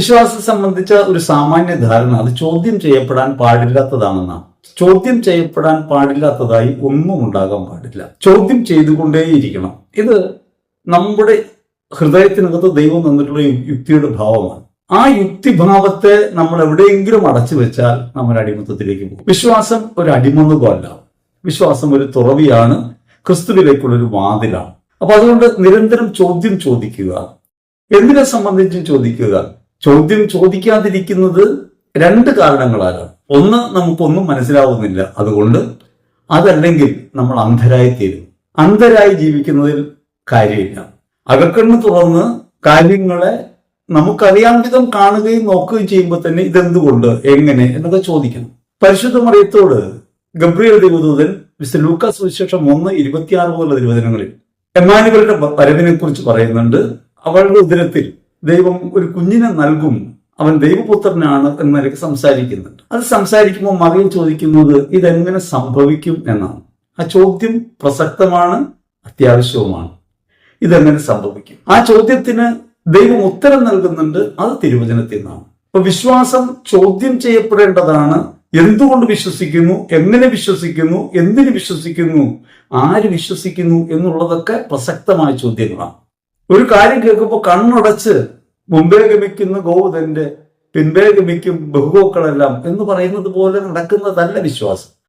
വിശ്വാസത്തെ സംബന്ധിച്ച ഒരു സാമാന്യ ധാരണ അത് ചോദ്യം ചെയ്യപ്പെടാൻ പാടില്ലാത്തതാണെന്നാണ് ചോദ്യം ചെയ്യപ്പെടാൻ പാടില്ലാത്തതായി ഒന്നും ഉണ്ടാകാൻ പാടില്ല. ചോദ്യം ചെയ്തുകൊണ്ടേയിരിക്കണം. ഇത് നമ്മുടെ ഹൃദയത്തിനകത്ത് ദൈവം തന്നിട്ടുള്ള യുക്തിയുടെ ഭാവമാണ്. ആ യുക്തിഭാവത്തെ നമ്മൾ എവിടെയെങ്കിലും അടച്ചു വെച്ചാൽ നമ്മൾ അടിമത്തത്തിലേക്ക് പോകും. വിശ്വാസം ഒരു അടിമന്നുകമല്ല വിശ്വാസം ഒരു തുറവിയാണ്. ക്രിസ്തുവിലേക്കുള്ള ഒരു വാതിലാണ്. അപ്പൊ അതുകൊണ്ട് നിരന്തരം ചോദ്യം ചോദിക്കുക. എന്തിനെ സംബന്ധിച്ചും ചോദിക്കുക? ചോദ്യം ചോദിക്കാതിരിക്കുന്നത് രണ്ട് കാരണങ്ങളാലാണ്. ഒന്ന് നമുക്കൊന്നും മനസ്സിലാവുന്നില്ല അതുകൊണ്ട് അതല്ലെങ്കിൽ നമ്മൾ അന്ധരായി തീരും അന്ധരായി ജീവിക്കുന്നതിൽ കാര്യമില്ല. അകക്കണ്ണ് തുറന്ന് കാര്യങ്ങളെ നമുക്കറിയാൻ വിധം കാണുകയും നോക്കുകയും ചെയ്യുമ്പോൾ തന്നെ ഇതെന്തുകൊണ്ട് എങ്ങനെ എന്നൊക്കെ ചോദിക്കണം. പരിശുദ്ധ മറിയത്തോട് ഗബ്രിയൽ ദേവദൂതൻ മിസ്റ്റർ ലൂക്കാസ് വിശേഷം ഒന്ന് ഇരുപത്തിയാറ് പോലുള്ള തിരുവചനങ്ങളിൽ എമാനുവലിന്റെ വരവിനെ കുറിച്ച് പറയുന്നുണ്ട്. അവളുടെ ഉദരത്തിൽ ദൈവം ഒരു കുഞ്ഞിനെ നൽകും. അവൻ ദൈവപുത്രനാണ് എന്നൊക്കെ സംസാരിക്കുന്നുണ്ട്. അത് സംസാരിക്കുമ്പോൾ മറിയം ചോദിക്കുന്നത് ഇതെങ്ങനെ സംഭവിക്കും എന്നാണ്. ആ ചോദ്യം പ്രസക്തമാണ് അത്യാവശ്യവുമാണ്. ഇതെങ്ങനെ സംഭവിക്കും? ആ ചോദ്യത്തിന് ദൈവം ഉത്തരം നൽകുന്നുണ്ട്. അത് തിരുവചനത്തിൽ നിന്നാണ്. അപ്പൊ വിശ്വാസം ചോദ്യം ചെയ്യപ്പെടേണ്ടതാണ്. എന്തുകൊണ്ട് വിശ്വസിക്കുന്നു? എങ്ങനെ വിശ്വസിക്കുന്നു? എന്തിന് വിശ്വസിക്കുന്നു? ആര് വിശ്വസിക്കുന്നു എന്നുള്ളതൊക്കെ പ്രസക്തമായ ചോദ്യങ്ങളാണ്. ഒരു കാര്യം കേൾക്കുമ്പോൾ കണ്ണുടച്ച് മുമ്പേ ഗമിക്കുന്ന ഗോവുതന്റെ പിൻപേ ഗമിക്കും ബഹുഗോക്കളെല്ലാം എന്ന് പറയുന്നത് പോലെ നടക്കുന്നതല്ല വിശ്വാസം.